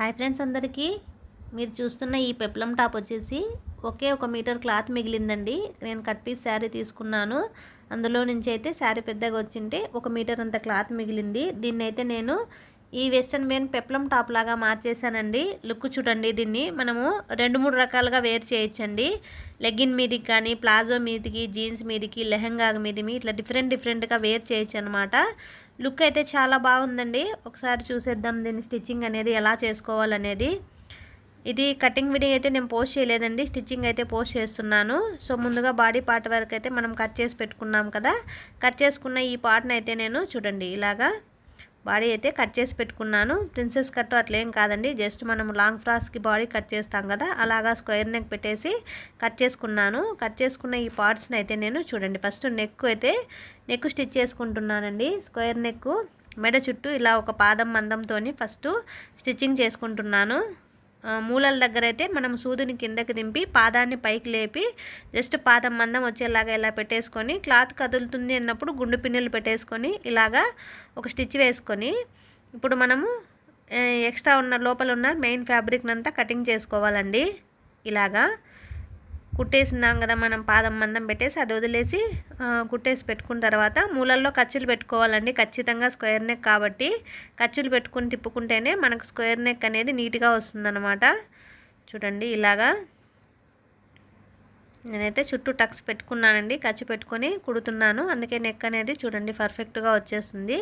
Hi friends అందరికీ. మీరు చూస్తున్న ఈ పెప్లం టాప్ వచ్చేసి ఒకే ఒక మీటర్ క్లాత్ మిగిలిందండి. నేను కట్ పీస్ శారీ తీసుకున్నాను. అందులో నుంచి అయితే శారీ పెద్దగా వచ్చింటే ఒక మీటర్ అంత క్లాత్ మిగిలింది. దీన్ని అయితే నేను ఈ వెస్ట్రన్ వేన్ పెప్లం టాప్ లాగా మార్చేసానండి లుక్ చూడండి దీన్ని. మనము రెండు మూడు రకాలుగా వేర్ చేయొచ్చండి. లెగ్గిన్ మీదికి కానీ ప్లాజో మీదికి జీన్స్ మీదికి లెహంగా మీది ఇట్లా డిఫరెంట్ డిఫరెంట్గా వేర్ చేయొచ్చు అనమాట లుక్ అయితే చాలా బాగుందండి. ఒకసారి చూసేద్దాం దీన్ని స్టిచ్చింగ్ అనేది ఎలా చేసుకోవాలనేది. ఇది కటింగ్ వీడియో అయితే నేను పోస్ట్ చేయలేదండి. స్టిచ్చింగ్ అయితే పోస్ట్ చేస్తున్నాను. సో ముందుగా బాడీ పార్ట్ వరకు అయితే మనం కట్ చేసి పెట్టుకున్నాం కదా. కట్ చేసుకున్న ఈ పార్ట్ని అయితే నేను చూడండి ఇలాగా బాడీ అయితే కట్ చేసి పెట్టుకున్నాను. ప్రిన్సెస్ కట్ అట్లేం కాదండి. జస్ట్ మనం లాంగ్ ఫ్రాక్స్కి బాడీ కట్ చేస్తాం కదా అలాగా స్క్వేర్ నెక్ పెట్టేసి కట్ చేసుకున్నాను. కట్ చేసుకున్న ఈ పార్ట్స్ని అయితే నేను చూడండి. ఫస్ట్ నెక్ అయితే నెక్ స్టిచ్ చేసుకుంటున్నానండి. స్క్వేర్ నెక్ మెడ చుట్టూ ఇలా ఒక పాదం మందంతో ఫస్ట్ స్టిచ్చింగ్ చేసుకుంటున్నాను. మూలల దగ్గర అయితే మనం సూదిని కిందకి దింపి పాదాన్ని పైకి లేపి జస్ట్ పాదం మందం వచ్చేలాగా ఇలా పెట్టేసుకొని క్లాత్ కదులుతుంది అన్నప్పుడు గుండు పిన్నులు పెట్టేసుకొని ఇలాగా ఒక స్టిచ్ వేసుకొని ఇప్పుడు మనము ఎక్స్ట్రా ఉన్న లోపల ఉన్న మెయిన్ ఫ్యాబ్రిక్నంతా కటింగ్ చేసుకోవాలండి. ఇలాగా కుట్టేసిందాం కదా మనం పాదం మందం పెట్టేసి అది వదిలేసి కుట్టేసి పెట్టుకున్న తర్వాత మూలల్లో ఖర్చులు పెట్టుకోవాలండి ఖచ్చితంగా స్క్వేర్ నెక్ కాబట్టి. ఖర్చులు పెట్టుకుని తిప్పుకుంటేనే మనకు స్క్వేర్ నెక్ అనేది నీట్గా వస్తుందన్నమాట. చూడండి ఇలాగా నేనైతే చుట్టూ టక్స్ పెట్టుకున్నానండి ఖర్చు పెట్టుకొని కుడుతున్నాను. అందుకే నెక్ అనేది చూడండి పర్ఫెక్ట్గా వచ్చేస్తుంది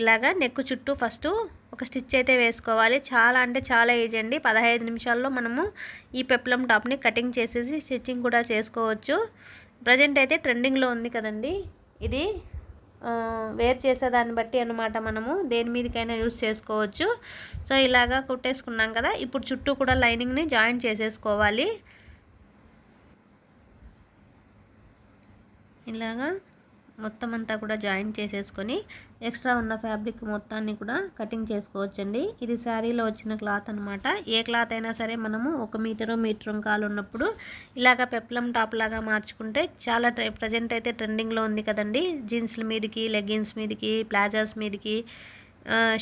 ఇలాగా నెక్ చుట్టూ ఫస్ట్ ఒక స్టిచ్ అయితే వేసుకోవాలి. చాలా అంటే చాలా ఈజీ అండి. పదహైదు నిమిషాల్లో మనము ఈ పెప్లం టాప్ని కటింగ్ చేసేసి స్టిచ్చింగ్ కూడా చేసుకోవచ్చు. ప్రజెంట్ అయితే ట్రెండింగ్లో ఉంది కదండి. ఇది వేర్ చేసేదాన్ని బట్టి అనమాట మనము. దేని మీదకైనా యూజ్ చేసుకోవచ్చు. సో ఇలాగా కుట్టేసుకున్నాం కదా. ఇప్పుడు చుట్టూ కూడా లైనింగ్ని జాయిన్ చేసేసుకోవాలి. ఇలాగా మొత్తం అంతా కూడా జాయిన్ చేసేసుకొని ఎక్స్ట్రా ఉన్న ఫ్యాబ్రిక్ మొత్తాన్ని కూడా కటింగ్ చేసుకోవచ్చండి. ఇది శారీలో వచ్చిన క్లాత్ అనమాట ఏ క్లాత్ అయినా సరే మనము ఒక మీటరు మీటర్ కాలు ఉన్నప్పుడు ఇలాగ పెప్లం టాప్ లాగా మార్చుకుంటే చాలా ప్రజెంట్ అయితే ట్రెండింగ్లో ఉంది కదండి. జీన్స్ల మీదకి లెగ్గిన్స్ మీదకి ప్లాజాస్ మీదకి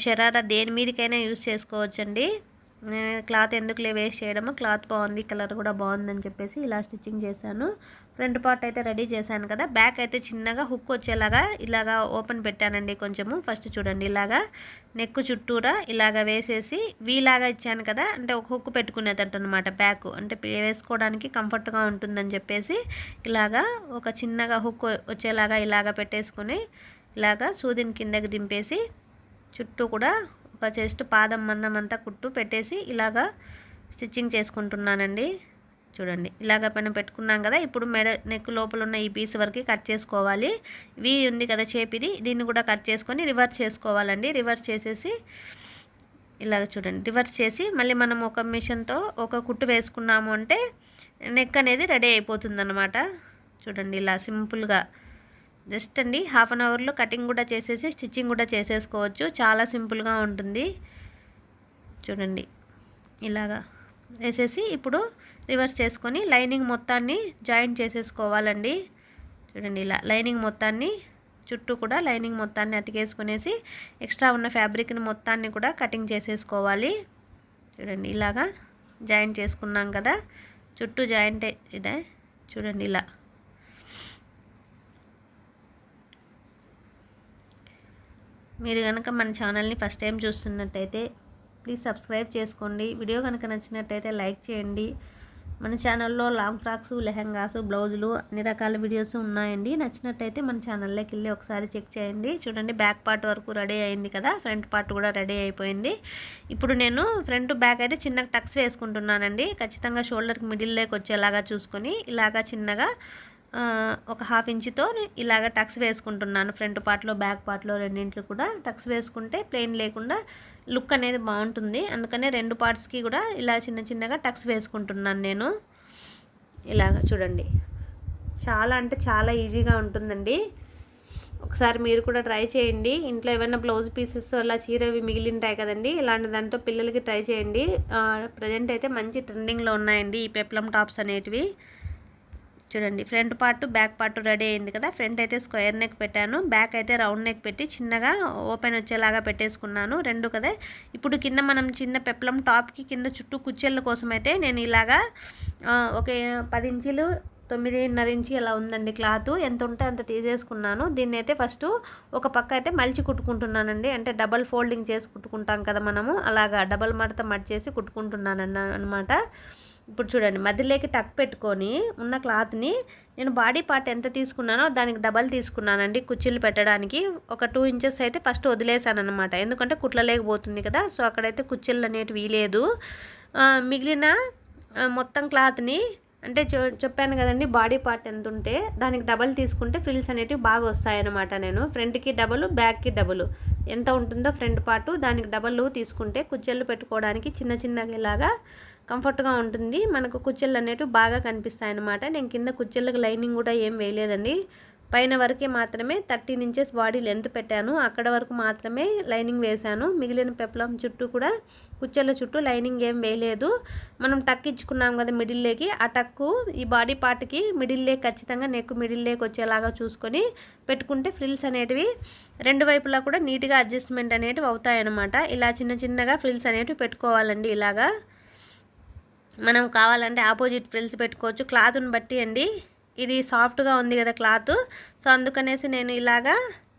షరారా దేని మీదకైనా యూజ్ చేసుకోవచ్చండి. క్లాత్ ఎందుకులే వేస్ట్ చేయడము క్లాత్ బాగుంది కలర్ కూడా బాగుందని చెప్పేసి ఇలా స్టిచ్చింగ్ చేశాను. ఫ్రంట్ పార్ట్ అయితే రెడీ చేశాను కదా. బ్యాక్ అయితే చిన్నగా హుక్ వచ్చేలాగా ఇలాగా ఓపెన్ పెట్టానండి కొంచెము. ఫస్ట్ చూడండి ఇలాగా నెక్ చుట్టూరా ఇలాగా వేసేసి వీలాగా ఇచ్చాను కదా. అంటే ఒక హుక్ పెట్టుకునేటట్టు అనమాట బ్యాక్ అంటే వేసుకోవడానికి కంఫర్ట్గా ఉంటుందని చెప్పేసి ఇలాగా ఒక చిన్నగా హుక్ వచ్చేలాగా ఇలాగా పెట్టేసుకొని ఇలాగా సూదిని కిందకి దింపేసి చుట్టూ కూడా ఒక చెస్ట్ పాదం మందం అంతా కుట్టు పెట్టేసి ఇలాగా స్టిచ్చింగ్ చేసుకుంటున్నానండి. చూడండి ఇలాగ పైన పెట్టుకున్నాం కదా ఇప్పుడు మెడ నెక్ లోపల ఉన్న ఈ పీస్ వరకు కట్ చేసుకోవాలి. వి ఉంది కదా చేపిది దీన్ని కూడా కట్ చేసుకొని రివర్స్ చేసుకోవాలండి. రివర్స్ చేసేసి ఇలాగ చూడండి రివర్స్ చేసి మళ్ళీ మనం ఒక మిషన్తో ఒక కుట్టు వేసుకున్నాము అంటే నెక్ అనేది రెడీ అయిపోతుంది చూడండి ఇలా సింపుల్గా. జస్ట్ అండి హాఫ్ అన్ అవర్లో కటింగ్ కూడా చేసేసి స్టిచ్చింగ్ కూడా చేసేసుకోవచ్చు. చాలా సింపుల్గా ఉంటుంది. చూడండి ఇలాగా. వేసేసి ఇప్పుడు రివర్స్ చేసుకొని లైనింగ్ మొత్తాన్ని జాయింట్ చేసేసుకోవాలండి. చూడండి ఇలా లైనింగ్ మొత్తాన్ని చుట్టూ కూడా లైనింగ్ మొత్తాన్ని అతికేసుకునేసి ఎక్స్ట్రా ఉన్న ఫ్యాబ్రిక్ని మొత్తాన్ని కూడా కటింగ్ చేసేసుకోవాలి. చూడండి ఇలాగా జాయింట్ చేసుకున్నాం కదా చుట్టూ జాయింట్ ఇదే చూడండి ఇలా. మీరు కనుక మన ఛానల్ని ఫస్ట్ టైం చూస్తున్నట్టయితే ప్లీజ్ సబ్స్క్రైబ్ చేసుకోండి. వీడియో కనుక నచ్చినట్టయితే లైక్ చేయండి. మన ఛానల్లో లాంగ్ ఫ్రాక్స్ లెహంగాస్ బ్లౌజులు అన్ని రకాల వీడియోస్ ఉన్నాయండి. నచ్చినట్టయితే మన ఛానల్లోకి వెళ్ళి ఒకసారి చెక్ చేయండి. చూడండి బ్యాక్ పార్ట్ వరకు రెడీ అయింది కదా ఫ్రంట్ పార్ట్ కూడా రెడీ అయిపోయింది. ఇప్పుడు నేను ఫ్రంట్ బ్యాక్ అయితే చిన్నగా టక్స్ వేసుకుంటున్నానండి. ఖచ్చితంగా షోల్డర్కి మిడిల్లోకి వచ్చేలాగా చూసుకొని ఇలాగా చిన్నగా ఒక హాఫ్ ఇంచుతో ఇలాగ టక్స్ వేసుకుంటున్నాను. ఫ్రంట్ పార్ట్లో బ్యాక్ పార్ట్లో రెండింటిలో కూడా టక్స్ వేసుకుంటే ప్లెయిన్ లేకుండా లుక్ అనేది బాగుంటుంది. అందుకనే రెండు పార్ట్స్కి కూడా ఇలా చిన్న చిన్నగా టక్స్ వేసుకుంటున్నాను నేను. ఇలాగ చూడండి. చాలా అంటే చాలా ఈజీగా ఉంటుందండి. ఒకసారి మీరు కూడా ట్రై చేయండి. ఇంట్లో ఏమైనా బ్లౌజ్ పీసెస్ అలా చీరవి మిగిలింటాయి కదండి. ఇలాంటి దాంతో పిల్లలకి ట్రై చేయండి. ప్రజెంట్ అయితే మంచి ట్రెండింగ్లో ఉన్నాయండి ఈ పెప్లం టాప్స్ అనేటివి. చూడండి front part back part ready అయింది కదా. ఫ్రంట్ అయితే స్క్వేర్ నెక్ పెట్టాను. బ్యాక్ అయితే రౌండ్ నెక్ పెట్టి చిన్నగా ఓపెన్ వచ్చేలాగా పెట్టేసుకున్నాను. రెండు కదా. ఇప్పుడు కింద మనం చిన్న పెప్లం టాప్కి కింద చుట్టూ కుచ్చెళ్ళ కోసం అయితే నేను ఇలాగా ఒక పది ఇంచులు తొమ్మిదిన్నర ఇంచి ఇలా ఉందండి క్లాత్. ఎంత ఉంటే అంత తీసేసుకున్నాను. దీన్ని అయితే ఫస్ట్ ఒక పక్క అయితే మలిచి కుట్టుకుంటున్నానండి. అంటే డబల్ ఫోల్డింగ్ చేసి కుట్టుకుంటాం కదా మనము. అలాగా డబల్ మడత మడిచేసి కుట్టుకుంటున్నాను అనమాట ఇప్పుడు చూడండి మధ్యలోకి టక్ పెట్టుకొని ఉన్న క్లాత్ని నేను బాడీ పార్ట్ ఎంత తీసుకున్నానో దానికి డబల్ తీసుకున్నానండి కుర్చీలు పెట్టడానికి. ఒక టూ ఇంచెస్ అయితే ఫస్ట్ వదిలేసాను అనమాట ఎందుకంటే కుట్లలేకపోతుంది కదా సో అక్కడైతే కుర్చీలు అనేటివి వీలేదు. మిగిలిన మొత్తం క్లాత్ని అంటే చెప్పాను కదండి బాడీ పార్ట్ ఎంత ఉంటే దానికి డబల్ తీసుకుంటే ఫ్రిల్స్ అనేటివి బాగా వస్తాయన్నమాట నేను. ఫ్రంట్కి డబల్ బ్యాక్కి డబల్ ఎంత ఉంటుందో ఫ్రంట్ పార్టు దానికి డబల్ తీసుకుంటే కుచ్చెళ్ళు పెట్టుకోవడానికి చిన్న చిన్నగా ఇలాగా కంఫర్ట్గా ఉంటుంది. మనకు కుచ్చెళ్ళు అనేటివి బాగా కనిపిస్తాయి అన్నమాట నేను కింద కుచ్చెళ్ళకి లైనింగ్ కూడా ఏం వేయలేదండి. పైన వరకే మాత్రమే థర్టీన్ ఇంచెస్ బాడీ లెంత్ పెట్టాను. అక్కడ వరకు మాత్రమే లైనింగ్ వేశాను. మిగిలిన పెప్లం చుట్టూ కూడా కుచ్చెల చుట్టూ లైనింగ్ ఏం వేయలేదు. మనం టక్ ఇచ్చుకున్నాం కదా మిడిల్లోకి ఆ టక్కు ఈ బాడీ పార్ట్కి మిడిల్లే ఖచ్చితంగా నెక్ మిడిల్లోకి వచ్చేలాగా చూసుకొని పెట్టుకుంటే ఫ్రిల్స్ అనేటివి రెండు వైపులా కూడా నీట్గా అడ్జస్ట్మెంట్ అనేటివి అవుతాయన్నమాట. ఇలా చిన్న చిన్నగా ఫ్రిల్స్ అనేటివి పెట్టుకోవాలండి ఇలాగా. మనం కావాలంటే ఆపోజిట్ ఫ్రిల్స్ పెట్టుకోవచ్చు. క్లాత్ని బట్టి అండి. ఇది సాఫ్ట్గా ఉంది కదా క్లాత్. సో అందుకనేసి నేను ఇలాగా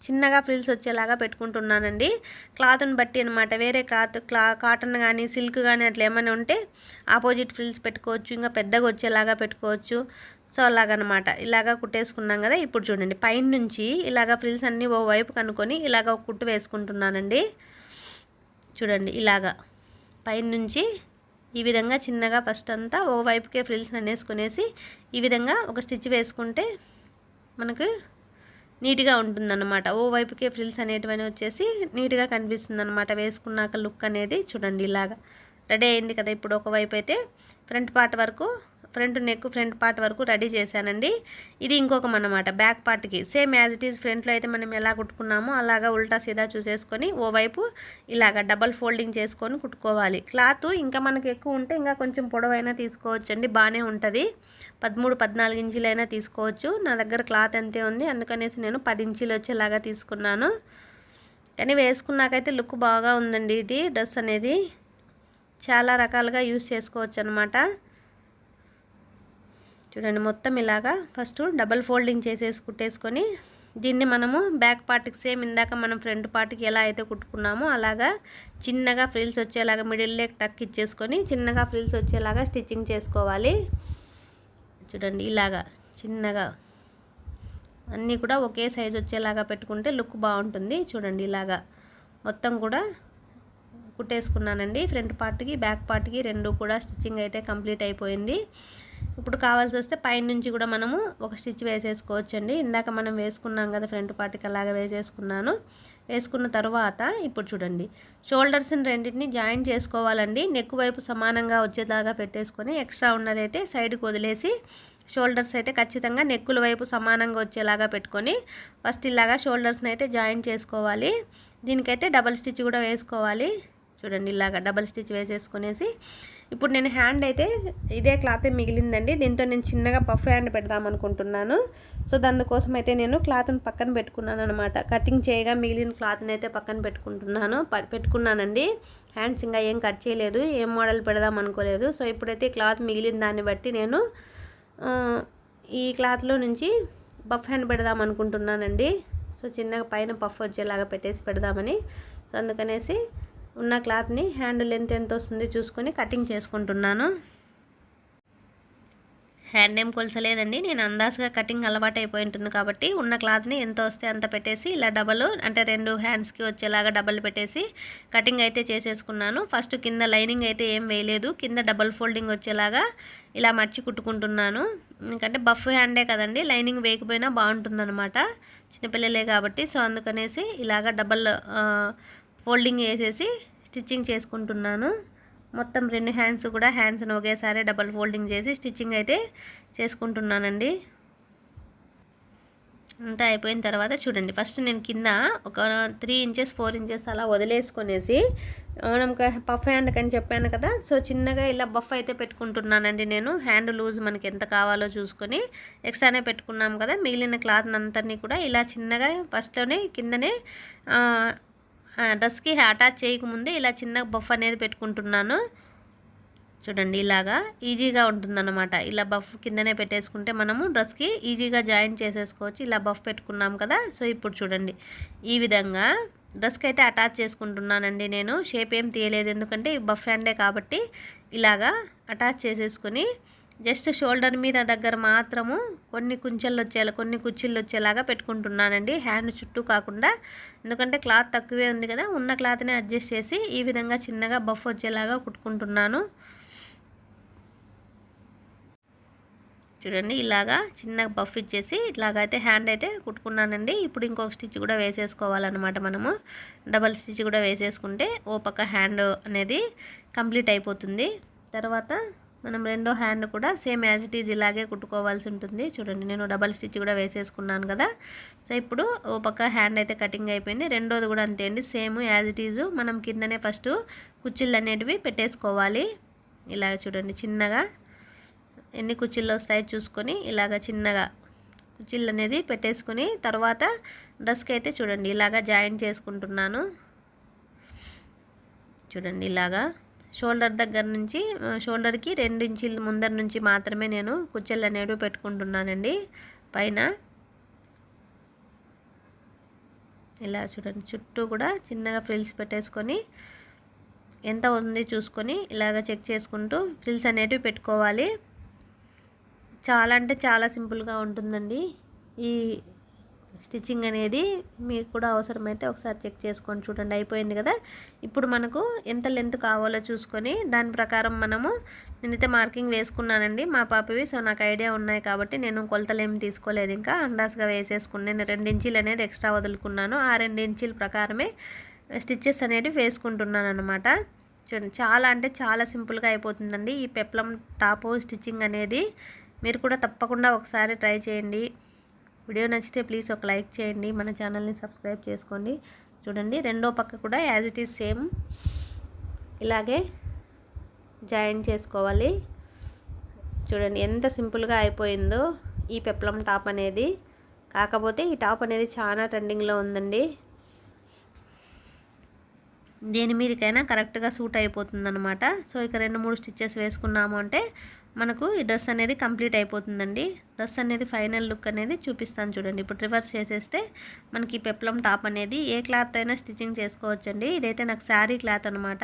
చిన్నగా ఫ్రిల్స్ వచ్చేలాగా పెట్టుకుంటున్నానండి. క్లాత్ని బట్టి అనమాట వేరే క్లాత్ క్లా కాటన్ కానీ సిల్క్ కానీ అట్లా ఏమైనా ఉంటే ఆపోజిట్ ఫ్రిల్స్ పెట్టుకోవచ్చు. ఇంకా పెద్దగా వచ్చేలాగా పెట్టుకోవచ్చు. సో అలాగనమాట ఇలాగా కుట్టేసుకున్నాం కదా ఇప్పుడు చూడండి. పైన నుంచి ఇలాగ ఫ్రిల్స్ అన్నీ ఓ వైపు కనుక్కొని ఇలాగ కుట్టు వేసుకుంటున్నానండి. చూడండి ఇలాగా. పైన నుంచి ఈ విధంగా చిన్నగా ఫస్ట్ అంతా ఓ వైపుకే ఫ్రిల్స్ అనేసుకునేసి ఈ విధంగా ఒక స్టిచ్ వేసుకుంటే మనకు నీట్గా ఉంటుందన్నమాట. ఓ వైపుకే ఫ్రిల్స్ అనేటివన్నీ వచ్చేసి నీట్గా కనిపిస్తుంది అనమాట వేసుకున్నాక లుక్ అనేది చూడండి ఇలాగా. రెడీ అయింది కదా ఇప్పుడు ఒకవైపు అయితే. ఫ్రంట్ పార్ట్ వరకు ఫ్రంట్ నెక్ ఫ్రంట్ పార్ట్ వరకు రెడీ చేశానండి. ఇది ఇంకొక అనమాట బ్యాక్ పార్ట్కి సేమ్ యాజ్ ఇట్ ఈస్ ఫ్రంట్లో అయితే మనం ఎలా కుట్టుకున్నామో అలాగా ఉల్టా సీదా చూసేసుకొని ఓవైపు ఇలాగ డబల్ ఫోల్డింగ్ చేసుకొని కుట్టుకోవాలి. క్లాత్ ఇంకా మనకి ఎక్కువ ఉంటే ఇంకా కొంచెం పొడవైనా తీసుకోవచ్చండి బాగానే ఉంటుంది. పదమూడు పద్నాలుగు ఇంచులైనా తీసుకోవచ్చు. నా దగ్గర క్లాత్ అంతే ఉంది అందుకనేసి నేను పది ఇంచులు వచ్చేలాగా తీసుకున్నాను. కానీ వేసుకున్నాకైతే లుక్ బాగా ఉందండి ఇది డ్రెస్ అనేది. చాలా రకాలుగా యూస్ చేసుకోవచ్చు అనమాట చూడండి మొత్తం ఇలాగా ఫస్ట్ డబల్ ఫోల్డింగ్ చేసేసి కుట్టేసుకొని దీన్ని మనము బ్యాక్ పార్ట్కి సేమ్ ఇందాక మనం ఫ్రంట్ పార్ట్కి ఎలా అయితే కుట్టుకున్నామో అలాగా చిన్నగా ఫ్రిల్స్ వచ్చేలాగా మిడిల్ లెగ్ టక్ ఇచ్చేసుకొని చిన్నగా ఫ్రిల్స్ వచ్చేలాగా స్టిచ్చింగ్ చేసుకోవాలి. చూడండి ఇలాగా చిన్నగా అన్నీ కూడా ఒకే సైజ్ వచ్చేలాగా పెట్టుకుంటే లుక్ బాగుంటుంది. చూడండి ఇలాగా మొత్తం కూడా కుట్టేసుకున్నానండి. ఫ్రంట్ పార్ట్కి బ్యాక్ పార్ట్కి రెండు కూడా స్టిచ్చింగ్ అయితే కంప్లీట్ అయిపోయింది. ఇప్పుడు కావాల్సి వస్తే పైన నుంచి కూడా మనము ఒక స్టిచ్ వేసేసుకోవచ్చండి. ఇందాక మనం వేసుకున్నాం కదా ఫ్రంట్ పార్ట్కి అలాగా వేసేసుకున్నాను. వేసుకున్న తర్వాత ఇప్పుడు చూడండి. షోల్డర్స్ని రెండింటిని జాయిన్ చేసుకోవాలండి. నెక్ వైపు సమానంగా వచ్చేలాగా పెట్టేసుకొని ఎక్స్ట్రా ఉన్నదైతే సైడ్కి వదిలేసి షోల్డర్స్ అయితే ఖచ్చితంగా నెక్కుల వైపు సమానంగా వచ్చేలాగా పెట్టుకొని ఫస్ట్ ఇలాగా షోల్డర్స్ని అయితే జాయిన్ చేసుకోవాలి. దీనికైతే డబల్ స్టిచ్ కూడా వేసుకోవాలి. చూడండి ఇలాగా డబల్ స్టిచ్ వేసేసుకునేసి ఇప్పుడు నేను హ్యాండ్ అయితే ఇదే క్లాత్ మిగిలిందండి. దీంతో నేను చిన్నగా పఫ్ హ్యాండ్ పెడదాం అనుకుంటున్నాను. సో దానికోసం అయితే నేను క్లాత్ని పక్కన పెట్టుకున్నాను అనమాట కటింగ్ చేయగా మిగిలిన క్లాత్ని అయితే పక్కన పెట్టుకుంటున్నాను. ప- పెట్టుకున్నానండి. హ్యాండ్స్ ఇంకా ఏం కట్ చేయలేదు. ఏం మోడల్ పెడదాం అనుకోలేదు. సో ఇప్పుడైతే క్లాత్ మిగిలిన దాన్ని బట్టి నేను ఈ క్లాత్లో నుంచి పఫ్ హ్యాండ్ పెడదాం అనుకుంటున్నానండి. సో చిన్నగా పైన పఫ్ వచ్చేలాగా పెట్టేసి పెడదామని. సో అందుకనేసి ఉన్న క్లాత్ని హ్యాండ్ లెంత్ ఎంత వస్తుంది చూసుకొని కటింగ్ చేసుకుంటున్నాను. హ్యాండ్ ఏం కొలసలేదండి. నేను అందాజుగా కటింగ్ అలవాటు అయిపోయి ఉంటుంది కాబట్టి ఉన్న క్లాత్ని ఎంత వస్తే అంత పెట్టేసి ఇలా డబల్ అంటే రెండు హ్యాండ్స్కి వచ్చేలాగా డబల్ పెట్టేసి కటింగ్ అయితే చేసేసుకున్నాను. ఫస్ట్ కింద లైనింగ్ అయితే ఏం వేయలేదు. కింద డబల్ ఫోల్డింగ్ వచ్చేలాగా ఇలా మర్చి కుట్టుకుంటున్నాను. ఎందుకంటే బఫ్ హ్యాండే కదండి. లైనింగ్ వేయకపోయినా బాగుంటుందన్నమాట. చిన్నపిల్లలే కాబట్టి సో అందుకనేసి ఇలాగ డబల్ ఫోల్డింగ్ వేసేసి స్టిచ్చింగ్ చేసుకుంటున్నాను. మొత్తం రెండు హ్యాండ్స్ కూడా హ్యాండ్స్ని ఒకేసారి డబల్ ఫోల్డింగ్ చేసి స్టిచ్చింగ్ అయితే చేసుకుంటున్నానండి. అంతా అయిపోయిన తర్వాత చూడండి ఫస్ట్ నేను కింద ఒక త్రీ ఇంచెస్ ఫోర్ ఇంచెస్ అలా వదిలేసుకొనేసి మనం పఫ్ హ్యాండ్ కని చెప్పాను కదా సో చిన్నగా ఇలా బఫ్ అయితే పెట్టుకుంటున్నానండి నేను. హ్యాండ్ లూజ్ మనకి ఎంత కావాలో చూసుకొని ఎక్స్ట్రానే పెట్టుకున్నాం కదా మిగిలిన క్లాత్ అంతని కూడా ఇలా చిన్నగా ఫస్ట్లోనే కిందనే డ్రెస్కి అటాచ్ చేయకముందే ఇలా చిన్న బఫ్ అనేది పెట్టుకుంటున్నాను. చూడండి ఇలాగా ఈజీగా ఉంటుందన్నమాట. ఇలా బఫ్ కిందనే పెట్టేసుకుంటే మనము డ్రెస్కి ఈజీగా జాయిన్ చేసేసుకోవచ్చు. ఇలా బఫ్ పెట్టుకున్నాం కదా సో ఇప్పుడు చూడండి. ఈ విధంగా డ్రెస్కి అయితే అటాచ్ చేసుకుంటున్నానండి నేను. షేప్ ఏం తీయలేదు ఎందుకంటే బఫ్ హ్యాండే కాబట్టి ఇలాగా అటాచ్ చేసేసుకొని జస్ట్ షోల్డర్ మీద దగ్గర మాత్రము కొన్ని కుంచెలు వచ్చేలా కొన్ని కుచ్చిళ్ళు వచ్చేలాగా పెట్టుకుంటున్నానండి. హ్యాండ్ చుట్టూ కాకుండా ఎందుకంటే క్లాత్ తక్కువే ఉంది కదా ఉన్న క్లాత్ని అడ్జస్ట్ చేసి ఈ విధంగా చిన్నగా బఫ్ వచ్చేలాగా కుట్టుకుంటున్నాను. చూడండి ఇలాగా చిన్న బఫ్ ఇచ్చేసి ఇలాగైతే హ్యాండ్ అయితే కుట్టుకున్నానండి. ఇప్పుడు ఇంకొక స్టిచ్ కూడా వేసేసుకోవాలన్నమాట మనము. డబల్ స్టిచ్ కూడా వేసేసుకుంటే ఓ పక్క హ్యాండ్ అనేది కంప్లీట్ అయిపోతుంది. తర్వాత మనం రెండో హ్యాండ్ కూడా సేమ్ యాజ్ ఇట్ ఈజ్ ఇలాగే కుట్టుకోవాల్సి ఉంటుంది. చూడండి నేను డబల్ స్టిచ్ కూడా వేసేసుకున్నాను కదా. సో ఇప్పుడు ఓ పక్క హ్యాండ్ అయితే కటింగ్ అయిపోయింది. రెండోది కూడా అంతే అండి. సేమ్ యాజ్ ఇట్ ఈజ్ మనం కిందనే ఫస్ట్ కుచ్చిళ్ళు అనేటివి పెట్టేసుకోవాలి. ఇలాగ చూడండి చిన్నగా ఎన్ని కుచ్చిళ్ళు వస్తాయో చూసుకొని ఇలాగ చిన్నగా కుచ్చిళ్ళు అనేది పెట్టేసుకొని తర్వాత డ్రెస్కి అయితే చూడండి ఇలాగా జాయిన్ చేసుకుంటున్నాను. చూడండి ఇలాగా షోల్డర్ దగ్గర నుంచి షోల్డర్కి రెండు ఇంచుల ముందర నుంచి మాత్రమే నేను కుచ్చెళ్ళు అనేవి పెట్టుకుంటున్నానండి. పైన ఇలా చూడండి చుట్టూ కూడా చిన్నగా ఫ్రిల్స్ పెట్టేసుకొని ఎంత ఉంది చూసుకొని ఇలాగ చెక్ చేసుకుంటూ ఫ్రిల్స్ అనేటివి పెట్టుకోవాలి. చాలా అంటే చాలా సింపుల్గా ఉంటుందండి. ఈ స్టిచ్చింగ్ అనేది మీకు కూడా అవసరమైతే ఒకసారి చెక్ చేసుకొని చూడండి. అయిపోయింది కదా? ఇప్పుడు మనకు ఎంత లెంత్ కావాలో చూసుకొని దాని ప్రకారం మనము నేనైతే మార్కింగ్ వేసుకున్నానండి. మా పాపవి సో నాకు ఐడియా ఉన్నాయి కాబట్టి నేను కొలతలు ఏమి తీసుకోలేదు. ఇంకా అందాజుగా వేసేసుకుని నేను రెండు ఇంచీలు అనేది ఎక్స్ట్రా వదులుకున్నాను. ఆ రెండు ఇంచీల ప్రకారమే స్టిచ్చెస్ అనేవి వేసుకుంటున్నాను అనమాట చూడండి చాలా అంటే చాలా సింపుల్గా అయిపోతుందండి. ఈ పెప్లం టాపు స్టిచ్చింగ్ అనేది మీరు కూడా తప్పకుండా ఒకసారి ట్రై చేయండి. వీడియో నచ్చితే ప్లీజ్ ఒక లైక్ చేయండి. మన ఛానల్ని సబ్స్క్రైబ్ చేసుకోండి. చూడండి రెండో పక్క కూడా యాజ్ ఇట్ ఈస్ సేమ్ ఇలాగే జాయిన్ చేసుకోవాలి. చూడండి ఎంత సింపుల్గా అయిపోయిందో ఈ పెప్లం టాప్ అనేది. కాకపోతే ఈ టాప్ అనేది చాలా ట్రెండింగ్లో ఉందండి. దేని మీదకైనా కరెక్ట్గా సూట్ అయిపోతుందనమాట సో ఇక రెండు మూడు స్టిచ్చెస్ వేసుకున్నాము అంటే మనకు ఈ డ్రెస్ అనేది కంప్లీట్ అయిపోతుందండి. డ్రెస్ అనేది ఫైనల్ లుక్ అనేది చూపిస్తాను చూడండి. ఇప్పుడు రివర్స్ చేసేస్తే మనకి పెప్లం టాప్ అనేది ఏ క్లాత్ అయినా స్టిచ్చింగ్ చేసుకోవచ్చండి. ఇదైతే నాకు శారీ క్లాత్ అనమాట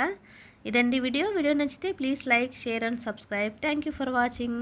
ఇదండి వీడియో. వీడియో నచ్చితే please like share and subscribe. Thank for watching.